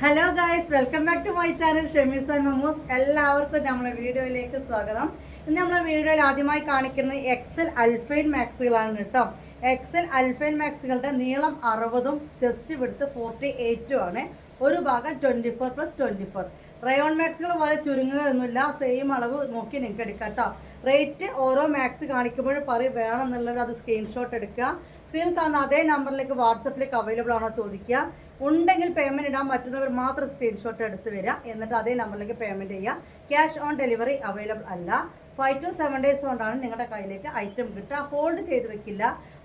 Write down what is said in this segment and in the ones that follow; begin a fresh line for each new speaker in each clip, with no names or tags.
Hello guys welcome back to my channel ഷെമീസ് and momos എല്ലാവർക്കും നമ്മളെ വീഡിയോയിലേക്ക് സ്വാഗതം. ഇന്ന് നമ്മളെ വീഡിയോയിൽ ആദ്യമായി കാണിക്കുന്നത് എക്സൽ അൽഫൈൻ മാക്സുകളാണ് കേട്ടോ. എക്സൽ അൽഫൈൻ മാക്സുകളുടെ നീളം അറുപതും ചെസ്റ്റ് വിടുത്ത് ഫോർട്ടി എയ്റ്റും ആണ്. ഒരു ഭാഗം twenty four plus twenty four rayon മാക്സുകൾ പോലെ ചുരുങ്ങുകയൊന്നുമില്ല സെയിം അളവ് നോക്കി നിങ്ങൾക്ക് എടുക്കാം കേട്ടോ. റേറ്റ് ഓരോ മാക്സ് കാണിക്കുമ്പോഴും പറയും വേണം എന്നുള്ളവർ അത് സ്ക്രീൻഷോട്ട് എടുക്കുക. സ്ക്രീൻ കാണുന്ന അതേ നമ്പറിലേക്ക് വാട്സപ്പിലേക്ക് അവൈലബിൾ ആണോ ചോദിക്കുക. ഉണ്ടെങ്കിൽ പേയ്മെന്റ് ഇടാൻ പറ്റുന്നവർ മാത്രം സ്ക്രീൻഷോട്ട് എടുത്ത് വരിക. എന്നിട്ട് അതേ നമ്പറിലേക്ക് പേയ്മെന്റ് ചെയ്യുക. ക്യാഷ് ഓൺ ഡെലിവറി അവൈലബിൾ അല്ല. ഫൈവ് ടു സെവൻ ഡേയ്സ് കൊണ്ടാണ് നിങ്ങളുടെ കയ്യിലേക്ക് ഐറ്റം കിട്ടുക. ഹോൾഡ് ചെയ്ത് വെക്കില്ല.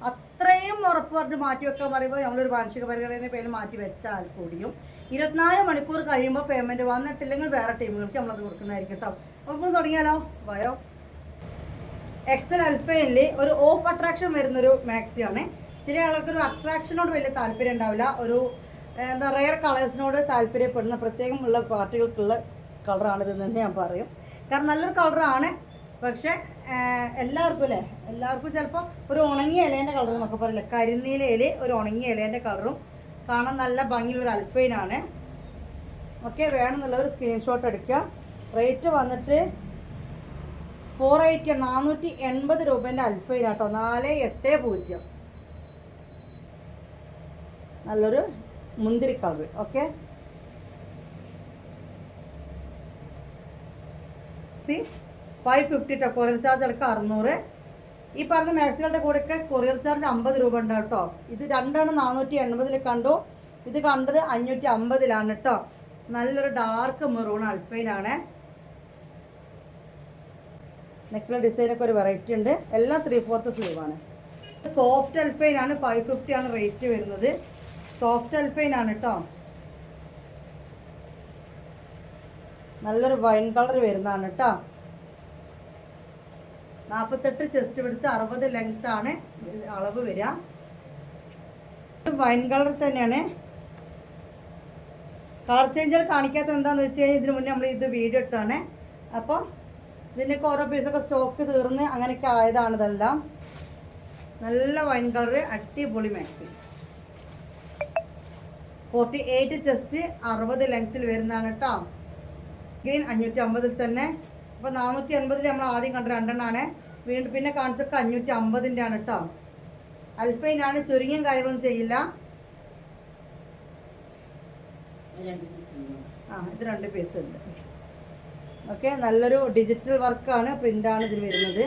അത്രയും ഉറപ്പ് പറഞ്ഞ് മാറ്റി വെക്കാൻ പറയുമ്പോൾ ഞങ്ങളൊരു മാനസിക പരിഗണന പേര് മാറ്റി വെച്ചാൽ കൂടിയും. ഇരുപത്തിനാല് മണിക്കൂർ കഴിയുമ്പോൾ പേയ്മെന്റ് വന്നിട്ടില്ലെങ്കിൽ വേറെ ടീമുകൾക്ക് നമ്മളത് കൊടുക്കുന്നതായിരിക്കും കേട്ടോ. അപ്പോൾ തുടങ്ങിയാലോ? ബയോ എക്സൽ അൽഫയിൽ ഒരു ഓഫ് അട്രാക്ഷൻ വരുന്നൊരു മാക്സിയാണ് ചില ആൾക്ക് ഒരു അട്രാക്ഷനോട് വലിയ താല്പര്യം ഉണ്ടാവില്ല. ഒരു എന്താ റെയർ കളേഴ്സിനോട് താല്പര്യപ്പെടുന്ന പ്രത്യേകം ഉള്ള പാർട്ടികൾക്കുള്ള കളറാണ് ഇതെന്ന് തന്നെ ഞാൻ പറയും. കാരണം നല്ലൊരു കളറാണ് പക്ഷേ എല്ലാവർക്കും അല്ലേ? എല്ലാവർക്കും ചിലപ്പോൾ ഒരു ഉണങ്ങിയ ഇലേന്റെ കളർ എന്നൊക്കെ പറയില്ല? കരിനീലയിൽ ഒരു ഉണങ്ങിയ ഇലേന്റെ കളറും കാണാൻ നല്ല ഭംഗിയുള്ള ഒരു അൽഫൈനാണ് ഓക്കെ വേണമെന്നുള്ള ഒരു സ്ക്രീൻഷോട്ട് എടുക്കുക റേറ്റ് വന്നിട്ട് ഫോർ എയ്റ്റി നാനൂറ്റി എൺപത് രൂപേന്റെ അൽഫൈൻ കേട്ടോ നാല് എട്ട് പൂജ്യം. നല്ലൊരു മുന്തിരിക്കവ് ഓക്കെ? സി ഫൈവ് ഫിഫ്റ്റി കേട്ടോ കൊറിയർ ചാർജ് അടക്കം അറുന്നൂറ്. ഈ പറഞ്ഞ മാക്സികളുടെ കൂടെയൊക്കെ കൊറിയർ ചാർജ് അമ്പത് രൂപ ഉണ്ട് കേട്ടോ. ഇത് രണ്ടാണ് നാനൂറ്റി എൺപതിൽ കണ്ടു. ഇത് കണ്ടത് അഞ്ഞൂറ്റി അമ്പതിലാണ് കേട്ടോ. നല്ലൊരു ഡാർക്ക് മെറൂൺ അൽഫൈനാണ് നെക്കിലെ ഡിസൈനൊക്കെ ഒരു വെറൈറ്റി ഉണ്ട്. എല്ലാം ത്രീ ഫോർത്ത് സ്ലീവാണ് സോഫ്റ്റ് അൽഫൈൻ ആണ് ഫൈവ് ഫിഫ്റ്റി ആണ് റേറ്റ് വരുന്നത്. സോഫ്റ്റ് അൽഫൈൻ ആണ് കേട്ടോ നല്ലൊരു വൈൻ കളർ വരുന്നതാണ് കേട്ടോ നാൽപ്പത്തെട്ട് ചെസ്റ്റ് എടുത്ത് അറുപത് ലെങ്ത് ആണ് അളവ് വരിക. വൈൻ കളർ തന്നെയാണ്. കളർ ചേഞ്ചർ കാണിക്കാത്ത എന്താണെന്ന് വെച്ച് കഴിഞ്ഞാൽ ഇതിന് മുന്നേ നമ്മൾ ഇത് വീഡിയോ ഇട്ടാണ് അപ്പോൾ ഇതിന്റെയൊക്കെ ഓരോ പീസൊക്കെ സ്റ്റോക്ക് തീർന്ന് അങ്ങനെയൊക്കെ ആയതാണ് ഇതെല്ലാം. നല്ല വൈൻ കളർ അടിപൊളി മാക്സി ഫോർട്ടി എയ്റ്റ് ചെസ്റ്റ് അറുപത് ലെങ്ത്തിൽ വരുന്നതാണ് കേട്ടോ. ഗ്രീൻ അഞ്ഞൂറ്റി അമ്പതിൽ തന്നെ. അപ്പോൾ നാനൂറ്റി എൺപതിൽ നമ്മൾ ആദ്യം കണ്ട രണ്ടെണ്ണമാണ് വീണ്ടും പിന്നെ കാണിച്ചൊക്കെ അഞ്ഞൂറ്റി അമ്പതിന്റെ ആണ് കേട്ടോ. അൽഫൈനാണ് ചുരുങ്ങിയും കാര്യമൊന്നും ചെയ്യില്ല. ആ ഇത് രണ്ട് പീസ് ഉണ്ട്. ഓക്കെ നല്ലൊരു ഡിജിറ്റൽ വർക്കാണ് പ്രിന്റാണ് ഇതിൽ വരുന്നത്.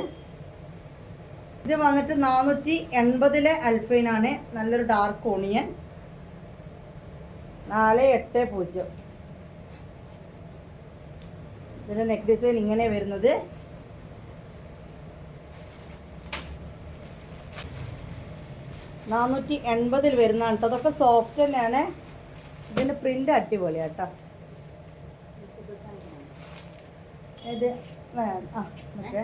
ഇത് വന്നിട്ട് നാനൂറ്റി എൺപതിലെ അൽഫൈനാണ് നല്ലൊരു ഡാർക്ക് ഓണിയൻ നാല് എട്ട് പൂജ്യം. ഇതിന്റെ നെക്ക് ഡിസൈൻ ഇങ്ങനെ വരുന്നത്. നാനൂറ്റി എൺപതിൽ വരുന്നതാണ് കേട്ടോ അതൊക്കെ സോഫ്റ്റ് തന്നെയാണ്. ഇതിന്റെ പ്രിന്റ് അടിപൊളിയാണ് കേട്ടോ ഇത് വേണം. ആ ഓക്കെ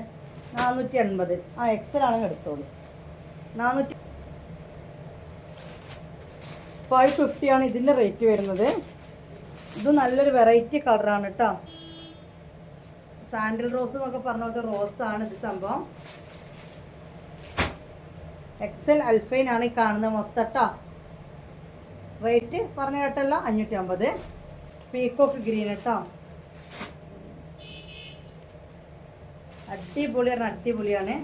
നാനൂറ്റി എൺപത് ആ എക്സൽ ആണെങ്കിൽ എടുത്തോളൂ. നാനൂറ്റി ഫൈവ് ഫിഫ്റ്റിയാണ് ഇതിന്റെ റേറ്റ് വരുന്നത്. ഇത് നല്ലൊരു വെറൈറ്റി കളറാണ് കേട്ടോ സാൻഡൽ റോസ് എന്നൊക്കെ പറഞ്ഞ പോലത്തെ റോസാണ് ഇത് സംഭവം. എക്സൽ അൽഫൈൻ ആണ് ഈ കാണുന്നത് മൊത്തം കേട്ടോ റേറ്റ് പറഞ്ഞ കേട്ടല്ല അഞ്ഞൂറ്റി അമ്പത് പീക്കോക്ക് ഗ്രീൻ കേട്ടോ അടിപൊളിയാണ് അടിപൊളിയാണ്.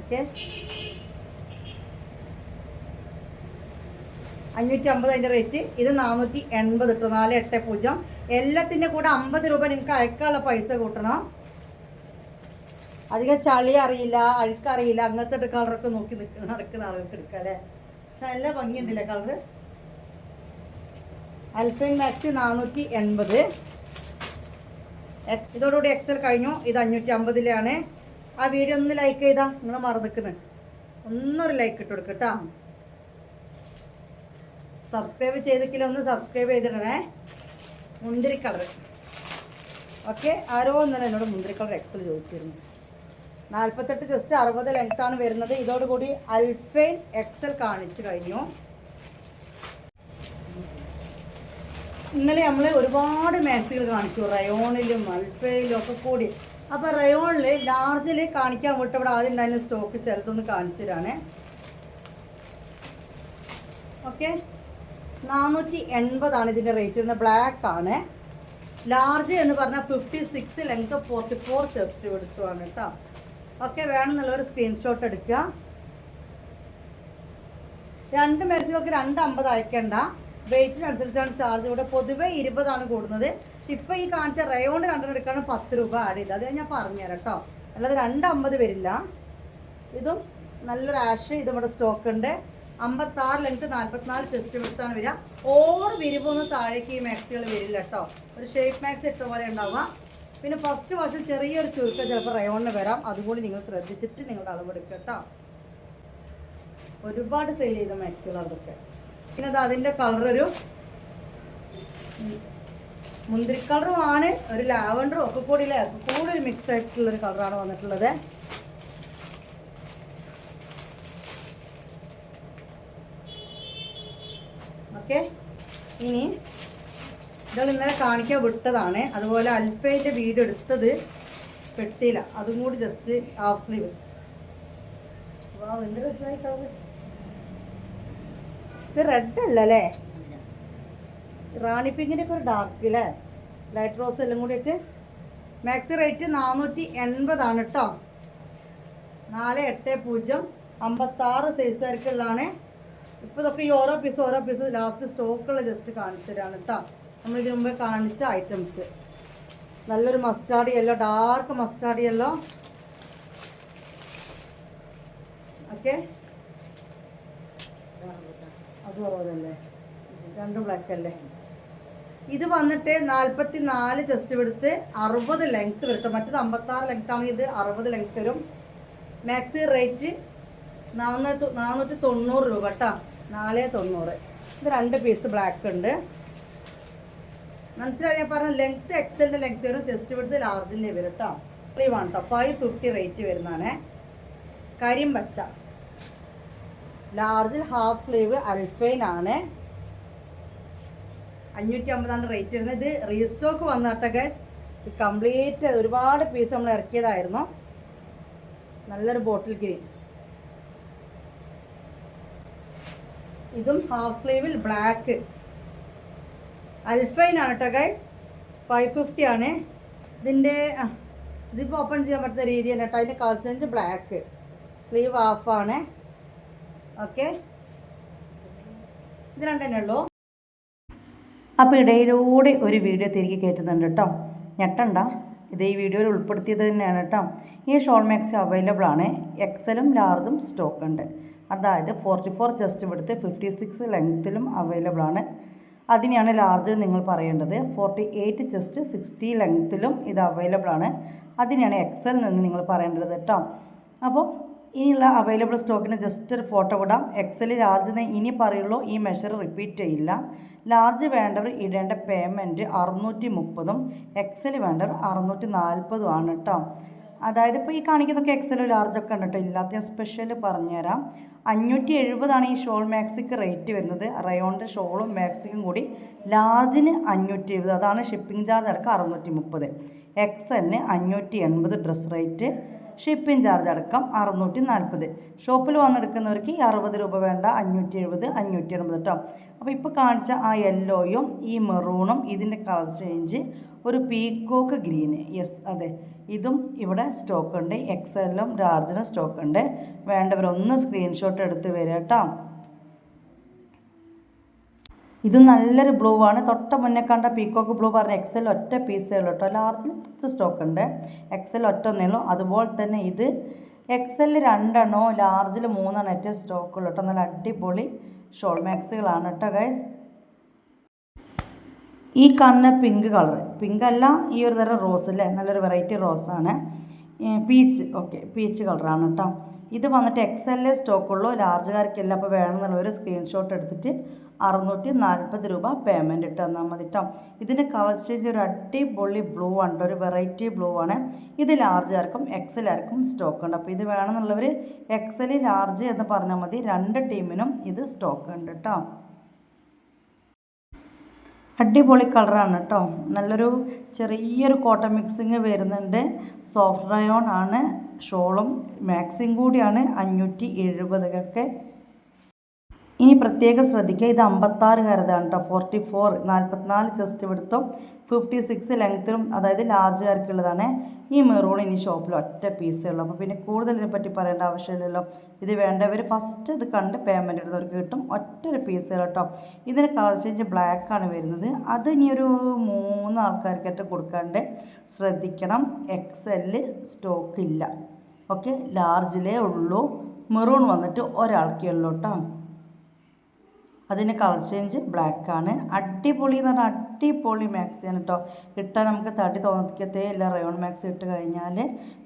ഓക്കെ. അഞ്ഞൂറ്റി അമ്പത് അതിന്റെ റേറ്റ് ഇത് നാനൂറ്റി എൺപത് കേട്ടോ നാല് എട്ട് പൂജ്യം. എല്ലാത്തിന്റെ കൂടെ അമ്പത് രൂപ നിങ്ങൾക്ക് അയക്കാനുള്ള പൈസ കൂട്ടണം. അധികം ചളി അറിയില്ല അഴുക്കറിയില്ല അങ്ങനത്തെ കളറൊക്കെ നോക്കി നിൽക്കുന്ന നടക്കുന്ന ആളുകൾക്ക് എടുക്കാം അല്ലേ? പക്ഷെ നല്ല ഭംഗിയുണ്ടല്ലേ കളറ് അൽഫൈൻ മാക്സ് നാനൂറ്റി എൺപത് ഇതോടുകൂടി എക്സൽ കഴിഞ്ഞു. ഇത് അഞ്ഞൂറ്റി അമ്പതിലാണ് ആ വീഡിയോ ഒന്ന് ലൈക്ക് ചെയ്താ നിങ്ങൾ മറന്നിക്കുന്നത് ഒന്നൊരു ലൈക്ക് ഇട്ട് കൊടുക്കട്ടോ സബ്സ്ക്രൈബ് ചെയ്തിട്ടില്ല ഒന്ന് സബ്സ്ക്രൈബ് ചെയ്തിടണേ. മുന്തിരി കളർ ഓക്കെ ആരോ ഒന്നും എന്നോട് മുന്തിരി കളർ എക്സൽ ചോദിച്ചിരുന്നു നാൽപ്പത്തെട്ട് ജസ്റ്റ് അറുപത് ലെങ്ത്താണ് വരുന്നത്. ഇതോടുകൂടി അൽഫൈൻ എക്സൽ കാണിച്ചു കഴിഞ്ഞു. ഇന്നലെ നമ്മൾ ഒരുപാട് മാക്സികൾ കാണിച്ചു. റയോണിലും അൽഫയിലും ഒക്കെ കൂടി. അപ്പോൾ റയോണിൽ ലാർജിൽ കാണിക്കാൻ വിട്ട് ഇവിടെ ആദ്യം ഉണ്ടായിരുന്ന സ്റ്റോക്ക് ചിലതൊന്ന് കാണിച്ചിട്ടാണ് ഓക്കെ നാനൂറ്റി എൺപതാണ് ഇതിന്റെ റേറ്റ് വരുന്നത് ബ്ലാക്ക് ആണ്. ലാർജ് എന്ന് പറഞ്ഞാൽ fifty six length forty four chest എടുത്തുവാണ് കേട്ടോ. ഓക്കെ വേണമെന്നുള്ളൊരു സ്ക്രീൻഷോട്ട് എടുക്കുക. രണ്ട് മെസ്സുകൾക്ക് രണ്ട് അമ്പത് അയക്കണ്ട. വെയിറ്റിനനുസരിച്ചാണ് ചാർജ് ഇവിടെ പൊതുവേ ഇരുപതാണ് കൂടുന്നത്. പക്ഷെ ഇപ്പോൾ ഈ കാണിച്ച റയോൺ രണ്ടെണ്ണം എടുക്കുകയാണ് പത്ത് രൂപ ആഡ് ചെയ്ത് അത് ഞാൻ പറഞ്ഞുതരാം കേട്ടോ അല്ലാതെ രണ്ട് അമ്പത് വരില്ല. ഇതും നല്ല റാഷ് ഇത് ഇവിടെ സ്റ്റോക്ക് ഉണ്ട്. അമ്പത്താറ് ലെങ്ത് നാൽപ്പത്തിനാല് ചെസ്റ്റ് എടുത്താണ് വരിക. ഓവർ വിരിവൊന്നും താഴേക്ക് ഈ മാക്സികൾ വരില്ല കേട്ടോ ഒരു ഷേപ്പ് മാക്സ് ഇട്ട പോലെ ഉണ്ടാവുക. പിന്നെ ഫസ്റ്റ് വാഷിൽ ചെറിയൊരു ചുരുക്കം ചിലപ്പോൾ റയോണിന് വരാം. അതുകൂടി നിങ്ങൾ ശ്രദ്ധിച്ചിട്ട് നിങ്ങളുടെ അളവെടുക്കുക കേട്ടോ ഒരുപാട് സെയിൽ ചെയ്ത മാക്സികൾ അതൊക്കെ. പിന്നെ അത് അതിന്റെ കളർ ഒരു മുന്തിരി കളറും ആണ്. ഒരു ലാവൻഡറും ഒക്കെ കൂടി ഇല്ലേ? ഒക്കെ കൂടി ഒരു മിക്സ് ആയിട്ടുള്ളൊരു കളറാണ് വന്നിട്ടുള്ളത്. ഓക്കെ ഇനി ഇതൾ ഇന്നലെ കാണിക്കാൻ വിട്ടതാണ്. അതുപോലെ അൽഫേന്റെ വീട് എടുത്തത് പെട്ടിയില്ല അതും കൂടി ജസ്റ്റ് ഹാഫ് സ്ലീവ് എന്ത് രസമായി കളർ ഇത് റെഡ് അല്ല അല്ലേ റാണി പിങ്കിന്റെ ഒക്കെ ഒരു ഡാർക്ക് അല്ലേ ലൈറ്റ് റോസ് എല്ലാം കൂടി ഇട്ട് മാക്സി റേറ്റ് നാനൂറ്റി എൺപതാണ് കേട്ടോ നാല് എട്ട് പൂജ്യം അമ്പത്താറ് സൈസുകാർക്കുള്ളതാണ് ഇപ്പോൾ ഇതൊക്കെ ഈ ഓരോ പീസ് ഓരോ പീസ് ലാസ്റ്റ് സ്റ്റോക്കുള്ള ജസ്റ്റ് കാണിച്ചു തരാണ് കേട്ടോ നമ്മൾ ഇതിന് മുമ്പേ കാണിച്ച ഐറ്റംസ് നല്ലൊരു mustard yellow dark mustard yellow okay അത് കുറവല്ലേ രണ്ട് ബ്ലാക്ക് അല്ലേ? ഇത് വന്നിട്ട് നാൽപ്പത്തി നാല് ചെസ്റ്റ് എടുത്ത് അറുപത് ലെങ്ത് വരട്ടെ മറ്റത് അമ്പത്താറ് ലെങ്ത് ആണ്. ഇത് അറുപത് ലെങ്ത് വരും. മാക്സി റേറ്റ് നാനൂറ്റി നാനൂറ്റി തൊണ്ണൂറ് രൂപ കേട്ടോ. നാല് തൊണ്ണൂറ്. ഇത് രണ്ട് പീസ് ബ്ലാക്ക് ഉണ്ട്. മനസ്സിലായി? ഞാൻ പറഞ്ഞ ലെങ്ത് എക്സലിന്റെ ലെങ്ത് വരും. ചെസ്റ്റ് എടുത്ത് ലാർജിന്റെ വരും കേട്ടോ. സ്ലീവാണ് കേട്ടോ ഫൈവ് ഫിഫ്റ്റി റേറ്റ് വരുന്നതാണ്. കരിമ്പച്ച. ലാർജിൽ ഹാഫ് സ്ലീവ് അൽഫൈൻ ആണ്. അഞ്ഞൂറ്റി അമ്പതാണ് റേറ്റ് വരുന്നത്. ഇത് റീസ്റ്റോക്ക് വന്നാട്ടെ ഗൈസ് കംപ്ലീറ്റ് ഒരുപാട് പീസ് നമ്മൾ ഇറക്കിയതായിരുന്നു. നല്ലൊരു ബോട്ടിൽ ഗ്രീൻ ഇതും ഹാഫ് സ്ലീവിൽ ബ്ലാക്ക് അൽഫൈൻ ആണ് കേട്ടോ ഗൈസ് ഫൈവ് ഫിഫ്റ്റി ആണ്. ഇതിന്റെ സിപ്പ് ഓപ്പൺ ചെയ്യാൻ പറ്റുന്ന രീതി തന്നെ കേട്ടോ അതിന്റെ കളർ ചേഞ്ച് ബ്ലാക്ക് സ്ലീവ് ഹാഫാണ് ഓക്കെ. ഇത് രണ്ടെണ്ണേ ഉള്ളൂ. അപ്പോൾ ഇടയിലൂടെ ഒരു വീഡിയോ തിരികെ കയറ്റുന്നുണ്ട് കേട്ടോ. ഞെട്ടണ്ട. ഇത് ഈ വീഡിയോയിൽ ഉൾപ്പെടുത്തിയത് തന്നെയാണ് കേട്ടോ. ഈ ഷോൾ മാക്സ് അവൈലബിൾ ആണ്. എക്സലും ലാർജും സ്റ്റോക്ക് ഉണ്ട്. അതായത് ഫോർട്ടി ഫോർ ചെസ്റ്റ് എടുത്ത് ഫിഫ്റ്റി സിക്സ് ലെങ്ത്തിലും അവൈലബിൾ ആണ്. അതിനെയാണ് ലാർജ് നിങ്ങൾ പറയേണ്ടത്. ഫോർട്ടി എയ്റ്റ് ചെസ്റ്റ് സിക്സ്റ്റി ലെങ്ത്തിലും ഇത് അവൈലബിൾ ആണ്. അതിനെയാണ് എക്സൽ നിന്ന് നിങ്ങൾ പറയേണ്ടത് കേട്ടോ. അപ്പോൾ ഇനിയുള്ള അവൈലബിൾ സ്റ്റോക്കിന് ജസ്റ്റ് ഒരു ഫോട്ടോ വിടാം എക്സൽ ലാർജിനെ ഇനി പറയുള്ളൂ ഈ മെഷർ റിപ്പീറ്റ് ചെയ്യില്ല. ലാർജ് വേണ്ടവർ ഇടേണ്ട പേയ്മെന്റ് അറുന്നൂറ്റി മുപ്പതും എക്സൽ വേണ്ടവർ അറുന്നൂറ്റി നാൽപ്പതും ആണ് കേട്ടോ അതായത് ഇപ്പോൾ ഈ കാണിക്കുന്നൊക്കെ എക്സലും ലാർജൊക്കെ ഉണ്ട് കേട്ടോ ഇല്ലാത്ത സ്പെഷ്യൽ പറഞ്ഞുതരാം. അഞ്ഞൂറ്റി എഴുപതാണ് ഈ ഷോൾ മാക്സിക്ക് റേറ്റ് വരുന്നത്. റയോണിന്റെ ഷോളും മാക്സിക്കും കൂടി ലാർജിന് അഞ്ഞൂറ്റി എഴുപത് അതാണ് ഷിപ്പിംഗ് ചാർജ് അടക്കം അറുന്നൂറ്റി മുപ്പത് എക്സലിന് അഞ്ഞൂറ്റി എൺപത് ഡ്രസ് റേറ്റ് ഷിപ്പിംഗ് ചാർജ് അടക്കം അറുന്നൂറ്റി നാൽപ്പത് ഷോപ്പിൽ വന്നെടുക്കുന്നവർക്ക് ഈ അറുപത് രൂപ വേണ്ട അഞ്ഞൂറ്റി എഴുപത് അഞ്ഞൂറ്റി എൺപത് കേട്ടോ അപ്പോൾ ഇപ്പോൾ കാണിച്ച ആ യെല്ലോയും ഈ മെറൂണും ഇതിന്റെ കളർ ചേഞ്ച് ഒരു പീക്കോക്ക് ഗ്രീന്. യെസ് അതെ. ഇതും ഇവിടെ സ്റ്റോക്ക് ഉണ്ട്. എക്സലിലും ലാർജിനും സ്റ്റോക്ക് ഉണ്ട്. വേണ്ടവരൊന്ന് സ്ക്രീൻഷോട്ട് എടുത്ത് വരാം കേട്ടോ ഇത് നല്ലൊരു ബ്ലൂ ആണ്. തൊട്ട മുന്നേ കണ്ട പീക്കോക്ക് ബ്ലൂ പറഞ്ഞ എക്സൽ ഒറ്റ പീസേ ഉള്ളൂ കേട്ടോ ലാർജിൽ കുറച്ച് സ്റ്റോക്ക് ഉണ്ട്. എക്സൽ ഒറ്റ ഒന്നേ ഉള്ളൂ. അതുപോലെ തന്നെ ഇത് എക്സലിൽ രണ്ടെണ്ണോ ലാർജിൽ മൂന്നെണ്ണം ഏറ്റവും സ്റ്റോക്ക് ഉള്ളൂ കേട്ടോ നല്ല അടിപൊളി ഷോൾ മാക്സുകളാണ് കേട്ടോ ഗൈസ് ഈ കാണുന്ന പിങ്ക് കളർ പിങ്ക് അല്ല ഈ ഒരു തരം റോസ് അല്ലേ നല്ലൊരു വെറൈറ്റി റോസാണ് പീച്ച് ഓക്കെ പീച്ച് കളറാണ് കേട്ടോ ഇത് വന്നിട്ട് എക്സ് എൽ സ്റ്റോക്കുള്ളൂ ലാർജുകാർക്കല്ല അപ്പോൾ വേണമെന്നുള്ളൊരു സ്ക്രീൻഷോട്ട് എടുത്തിട്ട് അറുന്നൂറ്റി നാൽപ്പത് രൂപ പേയ്മെന്റ് ഇട്ട് തന്നാൽ മതി കേട്ടോ ഇതിന്റെ കളർ ചേഞ്ച് ഒരു അടിപൊളി ബ്ലൂ ആണ് ഒരു വെറൈറ്റി ബ്ലൂ ആണ്. ഇത് ലാർജ് ആർക്കും എക്സൽ ആർക്കും സ്റ്റോക്ക് ഉണ്ട്. അപ്പോൾ ഇത് വേണമെന്നുള്ളവർ എക്സൽ ലാർജ് എന്ന് പറഞ്ഞാൽ മതി. രണ്ട് ടീമിനും ഇത് സ്റ്റോക്ക് ഉണ്ട് കേട്ടോ അടിപൊളി കളറാണ് കേട്ടോ നല്ലൊരു ചെറിയൊരു കോട്ടൺ മിക്സിങ് വരുന്നുണ്ട്. സോഫ്റ്റ് റയോൺ ആണ്. ഷോളും മാക്സിം കൂടിയാണ്. അഞ്ഞൂറ്റി എഴുപതൊക്കെ ഇനി പ്രത്യേകം ശ്രദ്ധിക്കുക. ഇത് അമ്പത്താറ് അമ്പത്താറുകാരതാണ് കേട്ടോ ഫോർട്ടി ഫോർ നാൽപ്പത്തിനാല് ചെസ്റ്റ് പിടുത്തം ഫിഫ്റ്റി സിക്സ് ലെങ്ത്തിലും അതായത് ലാർജുകാർക്കുള്ളതാണ് ഈ മെറൂൺ ഇനി ഷോപ്പിൽ ഒറ്റ പീസേ ഉള്ളൂ. അപ്പോൾ പിന്നെ കൂടുതൽ ഇതിനെ പറ്റി പറയേണ്ട ആവശ്യമില്ലല്ലോ. ഇത് വേണ്ടവർ ഫസ്റ്റ് ഇത് കണ്ട് പേയ്മെന്റ് ഇടുന്നവർക്ക് കിട്ടും. ഒറ്റ ഒരു പീസേ ഉള്ളൂ കേട്ടോ ഇതിന് കളർ ചേഞ്ച് ബ്ലാക്ക് ആണ് വരുന്നത്. അത് ഇനി ഒരു മൂന്ന് ആൾക്കാർക്കായിട്ട് കൊടുക്കാണ്ട് ശ്രദ്ധിക്കണം. എക്സ് എല്ല് സ്റ്റോക്ക് ഇല്ല. ഓക്കെ ലാർജിലേ ഉള്ളൂ. മെറൂൺ വന്നിട്ട് ഒരാൾക്കേ ഉള്ളൂ കേട്ടോ അതിന് കളർ ചേഞ്ച് ബ്ലാക്ക് ആണ്. അടിപൊളി എന്ന് പറഞ്ഞാൽ അടിപൊളി മാക്സിയാണ് കേട്ടോ ഇട്ടാൽ നമുക്ക് തടി തോന്നിക്കത്തേ ഇല്ല. റയോൺ മാക്സ് ഇട്ട് കഴിഞ്ഞാൽ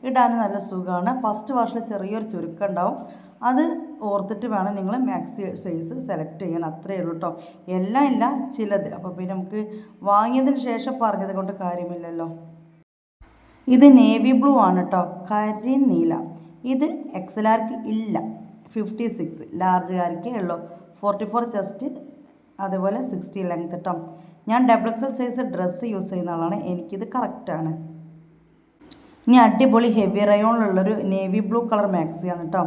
ഇടാൻ നല്ല സുഖമാണ് ഫസ്റ്റ് വാഷിൽ ചെറിയൊരു ചുരുക്കം ഉണ്ടാവും. അത് ഓർത്തിട്ട് വേണം നിങ്ങൾ മാക്സി സൈസ് സെലക്ട് ചെയ്യാൻ. അത്രയേ ഉള്ളൂ കേട്ടോ എല്ലാം ഇല്ല ചിലത്. അപ്പോൾ പിന്നെ നമുക്ക് വാങ്ങിയതിന് ശേഷം പറഞ്ഞത് കൊണ്ട് കാര്യമില്ലല്ലോ. ഇത് നേവി ബ്ലൂ ആണ് കേട്ടോ കരി നീല ഇത് എക്സലാർക്ക് ഇല്ല. ഫിഫ്റ്റി സിക്സ് ലാർജുകാർക്കേ ഉള്ളൂ. ഫോർട്ടി ഫോർ ചെസ്റ്റ് അതുപോലെ സിക്സ്റ്റി ലെങ്ത് കേട്ടോ ഞാൻ double XL size dress use ചെയ്യുന്ന ആളാണ്. എനിക്കിത് കറക്റ്റാണ് ഇനി അടിപൊളി ഹെവി റയോണിലുള്ളൊരു നേവി ബ്ലൂ കളർ മാക്സിയാണ് കേട്ടോ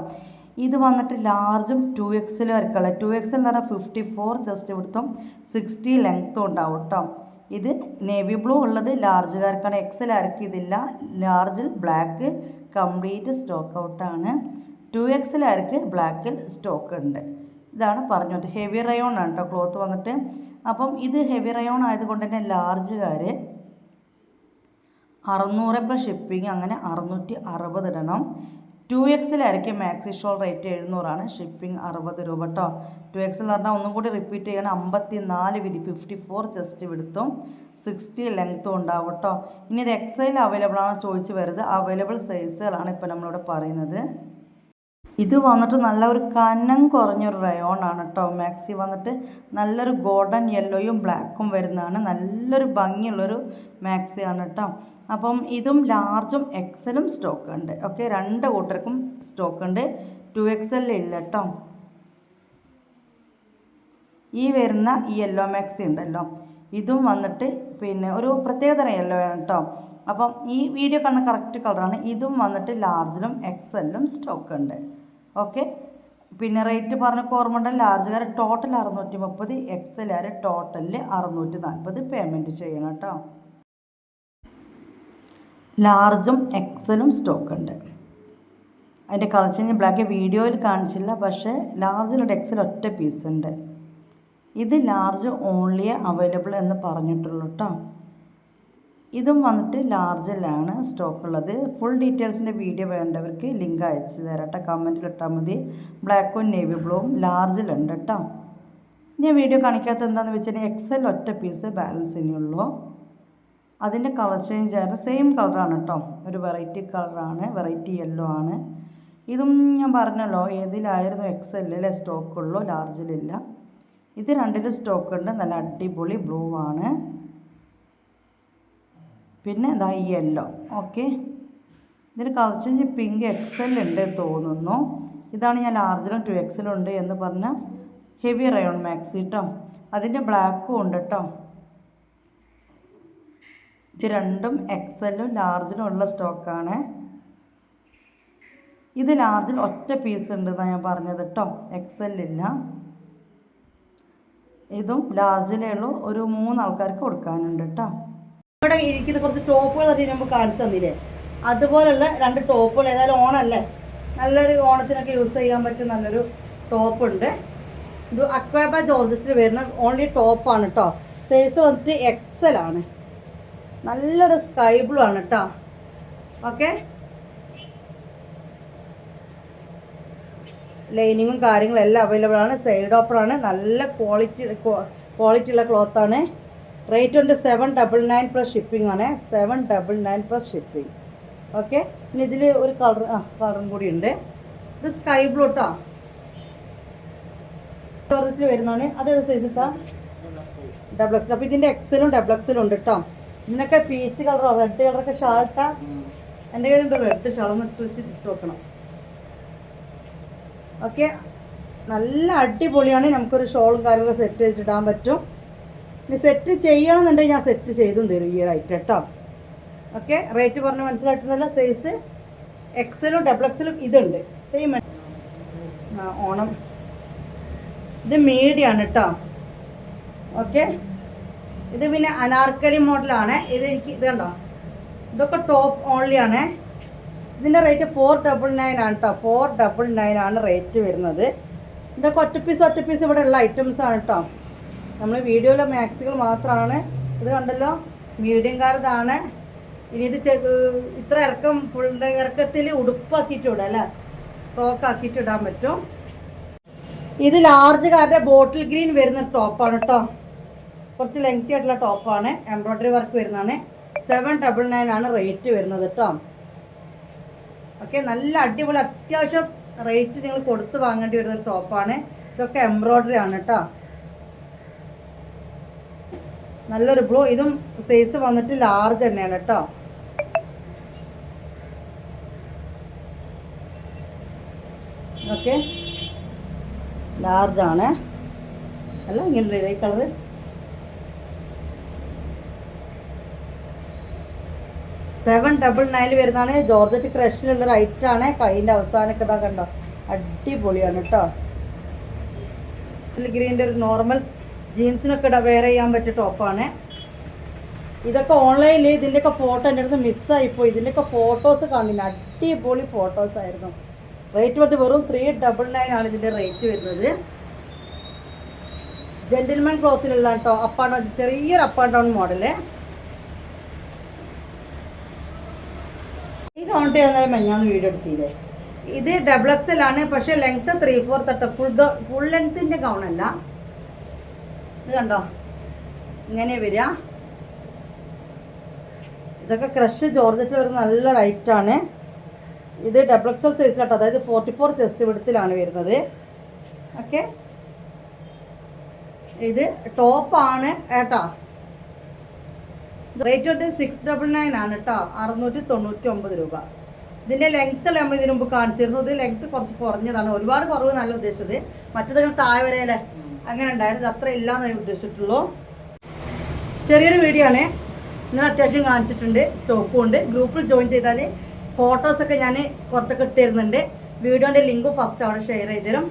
ഇത് വന്നിട്ട് ലാർജും ടു എക്സിലും വരക്കുള്ള ടു എക്സ് എന്ന് പറഞ്ഞാൽ ഫിഫ്റ്റി ഫോർ ചെസ്റ്റ് കൊടുത്തും സിക്സ്റ്റി ലെങ്ത്തും ഉണ്ടാവും കേട്ടോ ഇത് നേവി ബ്ലൂ ഉള്ളത് ലാർജുകാർക്കാണ് എക്സൽ ആർക്ക് ഇതില്ല. ലാർജിൽ ബ്ലാക്ക് കംപ്ലീറ്റ് സ്റ്റോക്ക് ഔട്ടാണ് ടു എക്സിലാർക്ക് ബ്ലാക്കിൽ സ്റ്റോക്ക് ഉണ്ട്. ഇതാണ് പറഞ്ഞത്. ഹെവി റയോൺ ആണ് കേട്ടോ ക്ലോത്ത് വന്നിട്ട്. അപ്പം ഇത് ഹെവി റയോൺ ആയതുകൊണ്ട് തന്നെ ലാർജുകാർ അറുന്നൂറ് ഇപ്പം ഷിപ്പിംഗ് അങ്ങനെ അറുന്നൂറ്റി അറുപത് ഇടണം. ടു എക്സിലായിരിക്കും മാക്സി ഷോൾ റേറ്റ് എഴുന്നൂറാണ് ഷിപ്പിംഗ് അറുപത് രൂപ കേട്ടോ ടു എക്സിൽ പറഞ്ഞാൽ ഒന്നും കൂടി റിപ്പീറ്റ് ചെയ്യണം. അമ്പത്തി നാല് വിധി ഫിഫ്റ്റി ഫോർ ചെസ്റ്റ് വിടുത്തും. സിക്സ്റ്റി ലെങ്ത്തും ഉണ്ടാവും കേട്ടോ ഇനി ഇത് എക്സൈൽ അവൈലബിൾ ആണോ ചോദിച്ച് വരുന്നത് അവൈലബിൾ സൈസുകളാണ് ഇപ്പോൾ നമ്മളിവിടെ പറയുന്നത്. ഇത് വന്നിട്ട് നല്ല ഒരു കനം കുറഞ്ഞൊരു റയോൺ ആണ് കേട്ടോ മാക്സി വന്നിട്ട് നല്ലൊരു ഗോൾഡൻ യെല്ലോയും ബ്ലാക്കും വരുന്നതാണ്. നല്ലൊരു ഭംഗിയുള്ളൊരു മാക്സി ആണ് കേട്ടോ അപ്പം ഇതും ലാർജും എക്സലും സ്റ്റോക്ക് ഉണ്ട്. ഓക്കെ രണ്ട് കൂട്ടർക്കും സ്റ്റോക്ക് ഉണ്ട്. ടു എക്സലിൽ ഇല്ല കേട്ടോ ഈ വരുന്ന ഈ യെല്ലോ മാക്സി ഉണ്ടല്ലോ. ഇതും വന്നിട്ട് പിന്നെ ഒരു പ്രത്യേകതരം യെല്ലോ ആണ് കേട്ടോ അപ്പം ഈ വീഡിയോ കാണുന്ന കറക്റ്റ് കളറാണ് ഇതും വന്നിട്ട് ലാർജിലും എക്സലിലും സ്റ്റോക്ക് ഉണ്ട്. ഓക്കെ. പിന്നെ റേറ്റ് പറഞ്ഞ ഓർമ്മ ലാർജുകാർ ടോട്ടൽ അറുന്നൂറ്റി മുപ്പത് എക്സലുകാർ ടോട്ടലിൽ അറുന്നൂറ്റി നാൽപ്പത് പേയ്മെന്റ് ചെയ്യണം കേട്ടോ. ലാർജും എക്സലും സ്റ്റോക്ക് ഉണ്ട് അതിന്റെ കളർ ഞാൻ ബ്ലാക്ക് വീഡിയോയിൽ കാണിച്ചില്ല പക്ഷേ ലാർജിലൊരു എക്സൽ ഒറ്റ പീസ് ഉണ്ട്. ഇത് ലാർജ് ഓൺലി അവൈലബിൾ എന്ന് പറഞ്ഞിട്ടുള്ളൂ കേട്ടോ. ഇതും വന്നിട്ട് ലാർജിലാണ് സ്റ്റോക്ക് ഉള്ളത് ഫുൾ ഡീറ്റെയിൽസിന്റെ വീഡിയോ വേണ്ടവർക്ക് ലിങ്ക് അയച്ചു തരാം കേട്ടോ കമന്റിൽ ഇട്ടാൽ മതി. ബ്ലാക്കും നേവി ബ്ലൂവും ലാർജിലുണ്ട് കേട്ടോ. ഞാൻ വീഡിയോ കാണിക്കാത്ത എന്താണെന്ന് വെച്ചാൽ എക്സൽ ഒറ്റ പീസ് ബാലൻസ് ഇനിയുള്ളൂ. അതിന്റെ കളർ ചേഞ്ച് ആയിരുന്നു സെയിം കളറാണ് കേട്ടോ. ഒരു വെറൈറ്റി കളറാണ് വെറൈറ്റി യെല്ലോ ആണ്. ഇതും ഞാൻ പറഞ്ഞല്ലോ ഏതിലായിരുന്നു എക്സലിലെ സ്റ്റോക്കുള്ളൂ ലാർജിലില്ല. ഇത് രണ്ടിലും സ്റ്റോക്ക് ഉണ്ട് നല്ല അടിപൊളി ബ്ലൂ ആണ്. പിന്നെ ഇതാ ഈ യെല്ലോ ഓക്കെ ഇതിന് കുറച്ച് പിങ്ക് എക്സൽ ഉണ്ട് തോന്നുന്നു. ഇതാണ് ഞാൻ ലാർജിലും ടു എക്സലും ഉണ്ട് എന്ന് പറഞ്ഞ ഹെവി റയോൺ മാക്സി കേട്ടോ അതിന്റെ ബ്ലാക്കും ഉണ്ട് കേട്ടോ ഇത് രണ്ടും എക്സലും ലാർജിലും ഉള്ള സ്റ്റോക്കാണ് ഇത് ലാർജിൽ ഒറ്റ പീസ് ഉണ്ടെന്നാണ് ഞാൻ പറഞ്ഞത് കേട്ടോ എക്സലില്ല ഇതും ലാർജിലേ ഉള്ളൂ. ഒരു മൂന്ന് ആൾക്കാർക്ക് കൊടുക്കാനുണ്ട് കേട്ടോ ഇവിടെ ഇരിക്കുന്ന കുറച്ച് ടോപ്പുകൾ അതിന് നമ്മൾ കാണിച്ചു തന്നില്ലേ? അതുപോലുള്ള രണ്ട് ടോപ്പുകൾ ഏതായാലും ഓണല്ലേ നല്ലൊരു ഓണത്തിനൊക്കെ യൂസ് ചെയ്യാൻ പറ്റുന്ന നല്ലൊരു ടോപ്പ് ഉണ്ട് ഇത് അക്വാബ ജോർജറ്റിൽ വരുന്ന ഓൺലി ടോപ്പാണ് കേട്ടോ സൈസ് വന്നിട്ട് എക്സൽ ആണ്. നല്ലൊരു സ്കൈ ബ്ലൂ ആണ് കേട്ടോ ഓക്കെ ലൈനിങ്ങും കാര്യങ്ങളും എല്ലാം അവൈലബിൾ ആണ്. സൈഡ് ഓപ്പറാണ് നല്ല ക്വാളിറ്റി ക്വാളിറ്റി ഉള്ള ക്ലോത്താണ് റേറ്റ് ഉണ്ട് seven double nine plus shipping ആണ്. Seven double nine plus shipping okay പിന്നെ ഇതിൽ ഒരു കളർ ആ കളറും കൂടി ഉണ്ട്. ഇത് സ്കൈ ബ്ലൂ കേട്ടോ ടോറത്തിൽ വരുന്നതാണ് അത് ഏത് സൈസ് ഇട്ടാ ഡബിൾ എക്സ് അപ്പോൾ ഇതിന്റെ എക്സലും ഡബിൾ എക്സലും ഉണ്ട് കേട്ടോ ഇതിനൊക്കെ പീച്ച് കളറോ റെഡ് കളറൊക്കെ ഷാൾ ഇട്ടാ എന്റെ കയ്യിലുണ്ട് റെഡ് ഷാൾ ഇട്ട് വെച്ച് ഇട്ട് വെക്കണം. ഓക്കെ നല്ല അടിപൊളിയാണ്. നമുക്കൊരു ഷോളും കാര്യങ്ങളൊക്കെ സെറ്റ് ചെയ്തിട്ടിടാൻ പറ്റും. ഇനി സെറ്റ് ചെയ്യണമെന്നുണ്ടെങ്കിൽ ഞാൻ സെറ്റ് ചെയ്തും തരും ഈ ഒരു കേട്ടോ. ഓക്കെ റേറ്റ് പറഞ്ഞ് മനസ്സിലായിട്ടുണ്ടല്ലോ? സൈസ് എക്സലും ഡബിൾ എക്സലും ഇതുണ്ട്. സെയിം ഓണം. ഇത് മീഡിയാണ് കേട്ടോ ഓക്കെ ഇത് പിന്നെ അനാർക്കലി മോഡലാണ്. ഇത് എനിക്ക് ഇത് കണ്ടോ? ഇതൊക്കെ ടോപ്പ് ഓൺലി ആണ്. ഇതിന്റെ റേറ്റ് ഫോർ ഡബിൾ നയൻ ആണ് കേട്ടോ ഫോർ ഡബിൾ നയൻ ആണ് റേറ്റ് വരുന്നത്. ഇതൊക്കെ ഒറ്റ പീസ് ഒറ്റ പീസ് ഇവിടെ ഉള്ള ഐറ്റംസ് ആണ് കേട്ടോ നമ്മൾ വീഡിയോയിലെ മാക്സികൾ മാത്രമാണ് ഇത് കണ്ടല്ലോ? മീഡിയം കാർഡാണ് ഇനി ഇത് ഇത്ര ഇറക്കം ഫുൾ ഇറക്കത്തിൽ ഉടുപ്പാക്കിയിട്ട് വിടാം അല്ലേ? ഫ്രോക്ക് ആക്കിയിട്ട് ഇടാൻ പറ്റും. ഇത് ലാർജ് കാരുടെ ബോട്ടിൽ ഗ്രീൻ വരുന്ന ടോപ്പാണ് കേട്ടോ കുറച്ച് ലെങ്തി ആയിട്ടുള്ള ടോപ്പാണ് എംബ്രോയ്ഡറി വർക്ക് വരുന്നതാണ്. സെവൻ ഡബിൾ നയൻ ആണ് റേറ്റ് വരുന്നത് കേട്ടോ ഓക്കെ നല്ല അടിപൊളി അത്യാവശ്യം റേറ്റ് നിങ്ങൾ കൊടുത്ത് വാങ്ങേണ്ടി വരുന്ന ടോപ്പാണ് ഇതൊക്കെ എംബ്രോയ്ഡറി ആണ് കേട്ടോ നല്ലൊരു ബ്ലൂ. ഇതും സൈസ് വന്നിട്ട് ലാർജ് തന്നെയാണ് കേട്ടോ. ഓക്കെ. ആണ്. അല്ല ഇങ്ങനെ ഈ കളറ് സെവൻ ഡബിൾ നയനിൽ വരുന്നതാണ്. ജോർജറ്റ് ക്രഷിലുള്ള റൈറ്റാണ് കൈന്റെ അവസാനമൊക്കെ ഇതാ കണ്ടോ? അടിപൊളിയാണ് കേട്ടോ. ഗ്രീന്റെ ഒരു നോർമൽ ജീൻസിനൊക്കെ വെയർ ചെയ്യാൻ പറ്റിയ ടോപ്പാണ് ഇതൊക്കെ ഓൺലൈനിൽ ഇതിന്റെയൊക്കെ ഫോട്ടോ എന്റെ അടുത്ത് മിസ്സായിപ്പോയി ഇതിന്റെയൊക്കെ ഫോട്ടോസ് കാണില്ല അടിപൊളി ഫോട്ടോസ് ആയിരുന്നു. റേറ്റ് വന്നിട്ട് വെറും ത്രീ ഡബിൾ നയൻ ആണ് ഇതിന്റെ റേറ്റ് വരുന്നത്. ജെന്റിൽമാൻ ക്ലോത്തിലുള്ള കേട്ടോ അപ്പ് ആൻഡ് ഡൗൺ ചെറിയൊരു അപ്പ് ആൻഡ് ഡൗൺ മോഡൽ ഈ കൗണ്ട് ചെയ്യുന്ന മെഞ്ഞാന്ന് വീഡിയോ എടുത്തില്ലേ? ഇത് ഡബിൾ എക്സ് എൽ ആണ് പക്ഷേ ലെങ്ത് ത്രീ ഫോർ തട്ട ഫുൾ ഫുൾ ലെങ്ത്തിന്റെ ഗൗണല്ല കണ്ടോ? ഇങ്ങനെ വരിക. ഇതൊക്കെ ക്രഷ് ജോർജറ്റ് വരുന്ന നല്ല റൈറ്റാണ് ഇത് ഡബിൾ എക്സ് എൽ സൈസിലാട്ടോ അതായത് ഫോർട്ടി ഫോർ ചെസ്റ്റ് വിടത്തിലാണ് വരുന്നത്. ഓക്കെ ഇത് ടോപ്പാണ് ഏട്ടാ റേറ്റ് വന്നിട്ട് സിക്സ് ഡബിൾ നയൻ ആണ് കേട്ടോ അറുന്നൂറ്റി തൊണ്ണൂറ്റി ഒമ്പത് രൂപ ഇതിന്റെ ലെങ്ത്ത് നമ്മൾ ഇതിനു മുമ്പ് കാണിച്ചിരുന്നു ഇത് ലെങ്ത്ത് കുറച്ച് കുറഞ്ഞതാണ്. ഒരുപാട് കുറവ് നല്ല ഉദ്ദേശിച്ചത്. മറ്റേതൊക്കെ താഴെ വരെയല്ലേ അങ്ങനെ ഉണ്ടായിരുന്നു അത്ര ഇല്ലാന്ന് ഞാൻ ഉദ്ദേശിച്ചിട്ടുള്ളൂ. ചെറിയൊരു വീഡിയോ ആണ്. ഞാൻ അത്യാവശ്യം കാണിച്ചിട്ടുണ്ട്. സ്റ്റോക്കും ഉണ്ട്. ഗ്രൂപ്പിൽ ജോയിൻ ചെയ്താൽ ഫോട്ടോസൊക്കെ ഞാൻ കുറച്ചൊക്കെ ഇട്ടിരുന്നുണ്ട്. വീഡിയോന്റെ ലിങ്ക് ഫസ്റ്റ് അവിടെ ഷെയർ ചെയ്ത് തരും.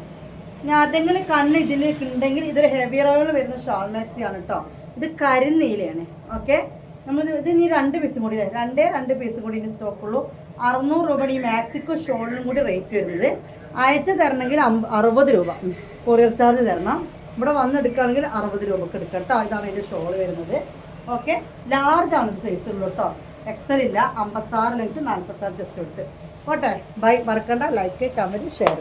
ഞാൻ അതെങ്കിലും കണ്ണ് ഇതിൽ ഉണ്ടെങ്കിൽ ഇതൊരു ഹെവി റോയൽ വരുന്ന ഷാൾ മാക്സി ആണ് കേട്ടോ ഇത് കരിനീലയാണ് ഓക്കെ നമ്മൾ ഇത് ഇനി രണ്ട് പീസും കൂടി രണ്ടേ രണ്ട് പീസും കൂടി ഇനി സ്റ്റോക്കുള്ളൂ അറുന്നൂറ് രൂപ ഈ മാക്സിക്കോ ഷോളിനും കൂടി റേറ്റ് വരുന്നത്. അയച്ച് തരണമെങ്കിൽ അറുപത് രൂപ. കൊറിയർ ചാർജ് തരണം. ഇവിടെ വന്നെടുക്കുകയാണെങ്കിൽ അറുപത് രൂപക്ക് എടുക്കാം കേട്ടോ ഇതാണ് അതിന്റെ ഷോൾ വരുന്നത്. ഓക്കെ ലാർജ് ആണ് സൈസ് ഉള്ളൂ കേട്ടോ എക്സൽ ഇല്ല. അമ്പത്താറ് ലെങ്ത് നാൽപ്പത്താറ് ജസ്റ്റ് എടുത്ത് ഓട്ടെ ബൈ മറക്കണ്ട. Like comment share